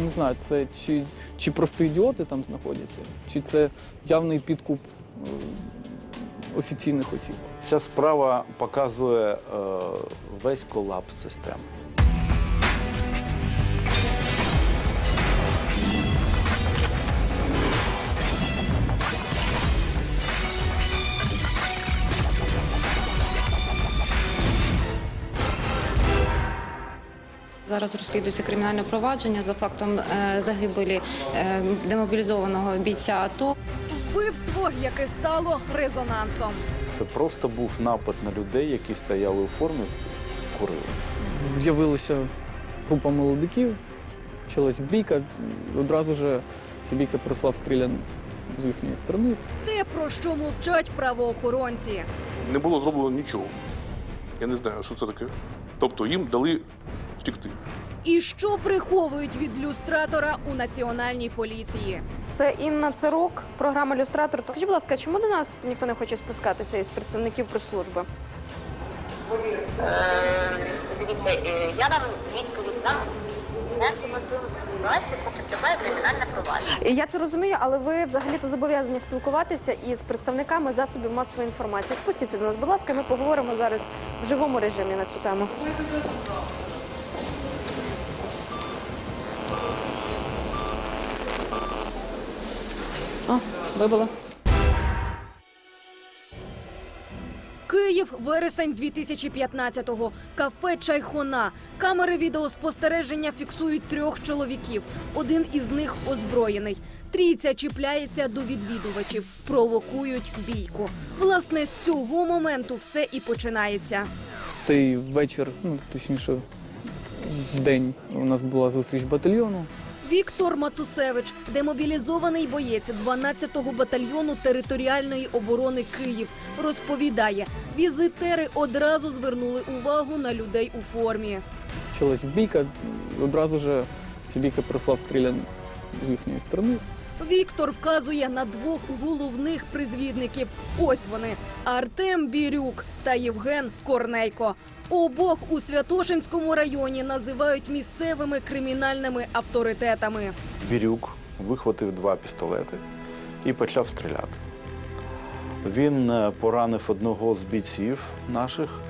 Не знаю, це чи, чи просто ідіоти там знаходяться, чи це явний підкуп е, офіційних осіб. Ця справа показує е, весь колапс системи. Зараз розслідується кримінальне провадження за фактом е, загибелі е, демобілізованого бійця АТО. Вбивство, яке стало резонансом. Це просто був напад на людей, які стояли у формі, курили. З'явилася група молодиків, почалась бійка, одразу ж ця бійка перейшла в стрілян з їхньої сторони. Те, про що мовчать правоохоронці. не було зроблено нічого. Я не знаю, що це таке. Тобто їм дали втікти. І що приховують від люстратора у національній поліції? Це Інна Царук, програма Люстратор. Скажіть, будь ласка, чому до нас ніхто не хоче спускатися із представників прес-служби? Е, е, я вам відповідь дам провадження. Я це розумію, але ви взагалі-то зобов'язані спілкуватися із представниками засобів масової інформації. Спустіться до нас, будь ласка, ми поговоримо зараз в живому режимі на цю тему. О, вибило. Київ, вересень 2015-го. Кафе Чайхона. Камери відеоспостереження фіксують трьох чоловіків. Один із них озброєний. Трійця чіпляється до відвідувачів, провокують бійку. Власне, з цього моменту все і починається. В той вечір, ну точніше, в день у нас була зустріч батальйону. Віктор Матусевич, демобілізований боєць 12-го батальйону територіальної оборони Київ, розповідає, візитери одразу звернули увагу на людей у формі. Почалась бійка, одразу ж бійка перейшла в стрілян з їхньої сторони. Віктор вказує на двох головних призвідників. Ось вони: Артем Бірюк та Євген Корнейко. Обох у Святошинському районі називають місцевими кримінальними авторитетами. Бірюк вихватив два пістолети і почав стріляти. Він е, поранив одного з бійців наших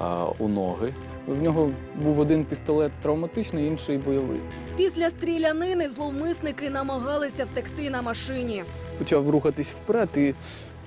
е, у ноги. В нього був один пістолет травматичний, інший бойовий. Після стрілянини зловмисники намагалися втекти на машині. Почав рухатись вперед і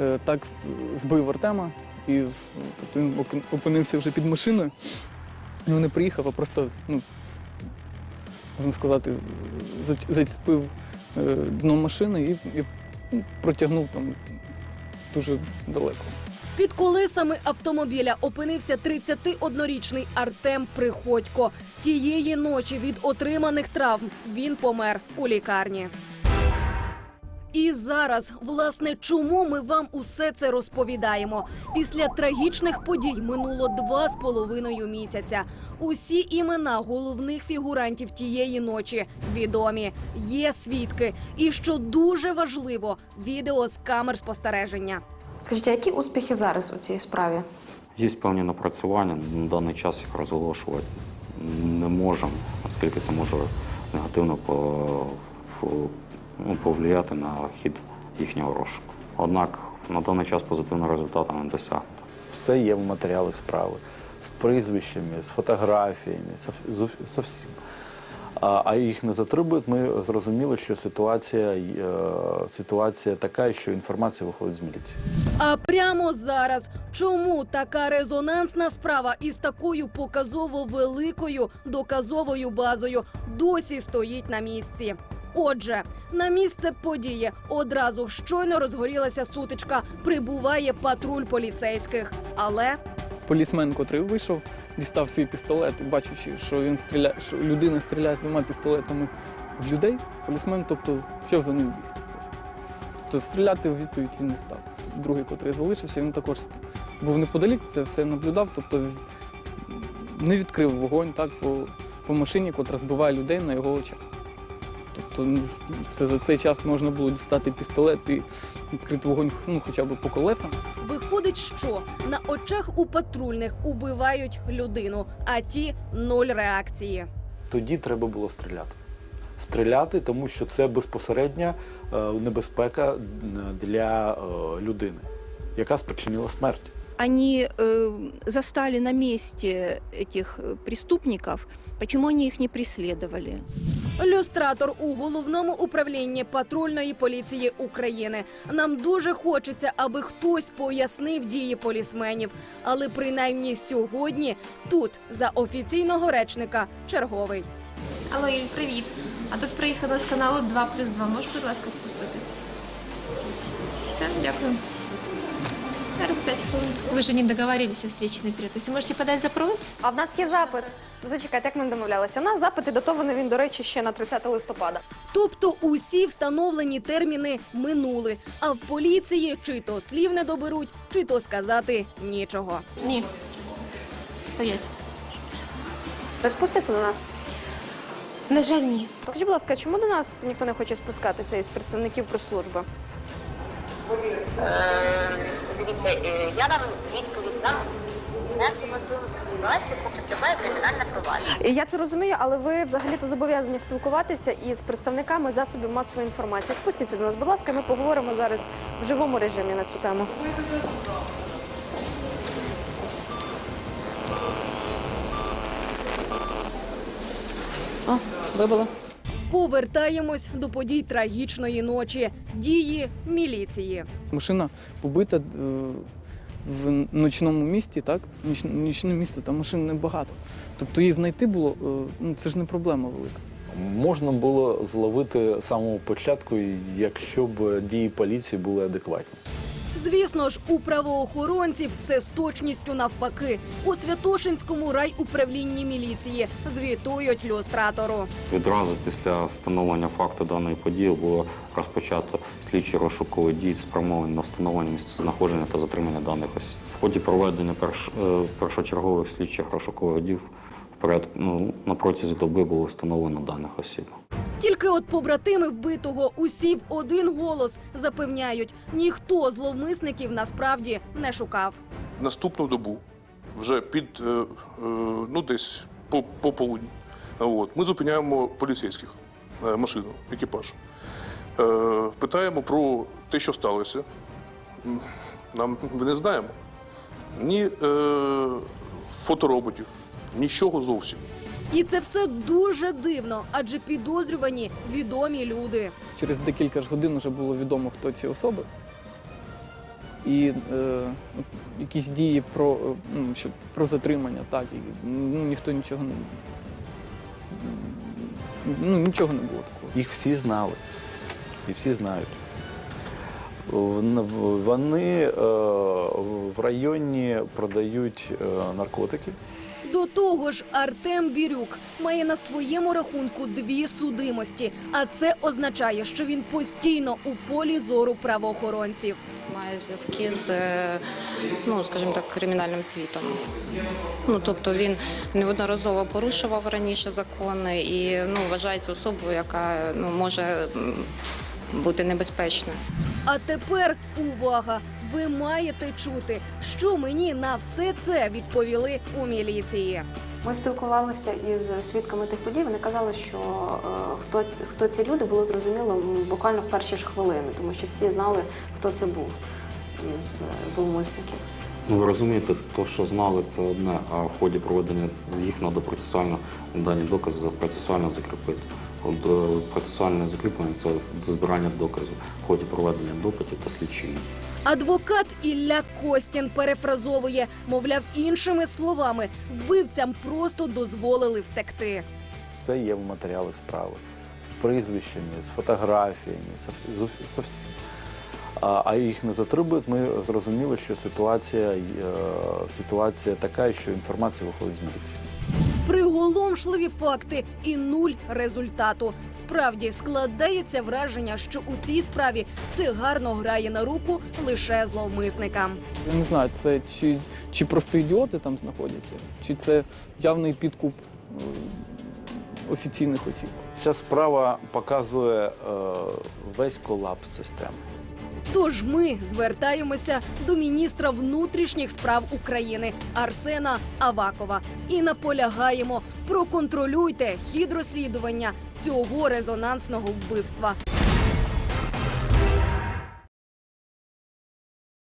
е, так збив Артема. І е, тобто він опинився вже під машиною. І він не приїхав, а просто, ну, можна сказати, за- е, дно машини і, і ну, протягнув там дуже далеко. Під колесами автомобіля опинився 31-річний Артем Приходько. Тієї ночі від отриманих травм він помер у лікарні. І зараз, власне, чому ми вам усе це розповідаємо? Після трагічних подій минуло два з половиною місяця. Усі імена головних фігурантів тієї ночі відомі. Є свідки, і що дуже важливо, відео з камер спостереження. Скажіть, а які успіхи зараз у цій справі? Є певні напрацювання, на даний час їх розголошувати не можемо, оскільки це може негативно по- ну, повлияти на хід їхнього розшуку. Однак на даний час позитивного результату не досягнуто. Все є в матеріалах справи з прізвищами, з фотографіями, со- з-. А, а їх не затримують. Ми зрозуміли, що ситуація, е, ситуація така, що інформація виходить з міліції. А прямо зараз чому така резонансна справа із такою показово великою доказовою базою досі стоїть на місці? Отже, на місце події одразу щойно розгорілася сутичка. Прибуває патруль поліцейських, але Полісмен, котрий вийшов, дістав свій пістолет, бачучи, що він стріляє, що людина стріляє з двома пістолетами в людей, полісмен, тобто, почав за ним бігти. просто. Тобто стріляти в відповідь він не став. Другий, котрий залишився, він також був неподалік, це все наблюдав, тобто не відкрив вогонь так, по, по машині, котра збиває людей на його очах. Тобто ну, це за цей час можна було дістати пістолет і відкрити вогонь ну, хоча б по колесам. виходить, що на очах у патрульних убивають людину, а ті нуль реакції. Тоді треба було стріляти. стріляти, тому що це безпосередня е, небезпека для е, людини, яка спричинила смерть. они э, застали на месте этих э, преступников, почему они их не преследовали? Люстратор у головному управлінні патрульної поліції України. Нам дуже хочеться, аби хтось пояснив дії полісменів. Але принаймні сьогодні тут за офіційного речника черговий. Алло, Юль, привіт. А тут приїхали з каналу 2 плюс 2. Можеш, будь ласка, спуститись? Все, дякую. Зараз 5 хвилин. Ви ж не договорились о встрече наперед. Тобто можете подати запрос? А в нас є запит. Зачекайте, як ми домовлялися. У нас запит і датований він, до речі, ще на 30 листопада. Тобто усі встановлені терміни минули. А в поліції чи то слів не доберуть, чи то сказати нічого. Ні. Стоять. Ви спустяться до нас? На жаль, ні. Скажіть, будь ласка, чому до нас ніхто не хоче спускатися із представників прес-служби? Е, Дивіться, я вам відповідь дам. Не ситуацію, поки триває кримінальне провадження. Я це розумію, але ви взагалі-то зобов'язані спілкуватися із представниками засобів масової інформації. Спустіться до нас, будь ласка, ми поговоримо зараз в живому режимі на цю тему. А, вибило. Повертаємось до подій трагічної ночі. Дії міліції. Машина побита е, в ночному місті, так? Ніч, нічне місце, там машин небагато. Тобто її знайти було, е, ну це ж не проблема велика. Можна було зловити з самого початку, якщо б дії поліції були адекватні. Звісно ж, у правоохоронців все з точністю навпаки. У Святошинському райуправлінні міліції звітують люстратору. Відразу після встановлення факту даної події було розпочато слідчі розшукові дії, спрямовані на встановлення місцезнаходження та затримання даних осіб. В ході проведення перш, е, першочергових слідчих розшукових дій ну, на протязі доби було встановлено даних осіб. Тільки от побратими вбитого усі в один голос запевняють, ніхто зловмисників насправді не шукав. Наступну добу, вже під е, е, ну десь по, по от, ми зупиняємо поліцейських е, машину, екіпаж. Питаємо про те, що сталося. Нам ми не знаємо. Ні е, фотороботів, нічого зовсім. І це все дуже дивно, адже підозрювані відомі люди. Через декілька ж годин вже було відомо, хто ці особи. І е, якісь дії про, е, ну, що, про затримання, так, і, ну, ніхто нічого не. Ну, нічого не було такого. Їх всі знали. І всі знають. Вони е, в районі продають е, наркотики. До того ж, Артем Бірюк має на своєму рахунку дві судимості, а це означає, що він постійно у полі зору правоохоронців. Має зв'язки з, е, ну скажімо так, кримінальним світом. Ну тобто він неодноразово порушував раніше закони і ну вважається особою, яка ну може бути небезпечною. А тепер увага! Ви маєте чути, що мені на все це відповіли у міліції. Ми спілкувалися із свідками тих подій. Вони казали, що е, хто, хто ці люди було зрозуміло буквально в перші ж хвилини, тому що всі знали, хто це був із е, зловмисників. Ну, ви розумієте, то, що знали, це одне, а в ході проведення їх треба процесуально дані докази процесуально закріпити. От е, процесуальне закріплення це збирання доказів в ході проведення допитів та слідчення. Адвокат Ілля Костін перефразовує, мовляв, іншими словами, вбивцям просто дозволили втекти. Все є в матеріалах справи. З прізвищами, з фотографіями, з, з, а їх не затримують, ми зрозуміли, що ситуація, е, ситуація така, що інформація виходить з міліції. Приголомшливі факти і нуль результату. Справді складається враження, що у цій справі все гарно грає на руку лише зловмисникам. Я не знаю, це чи, чи просто ідіоти там знаходяться, чи це явний підкуп е, офіційних осіб. Ця справа показує е, весь колапс системи. Тож ми звертаємося до міністра внутрішніх справ України Арсена Авакова і наполягаємо проконтролюйте хід розслідування цього резонансного вбивства.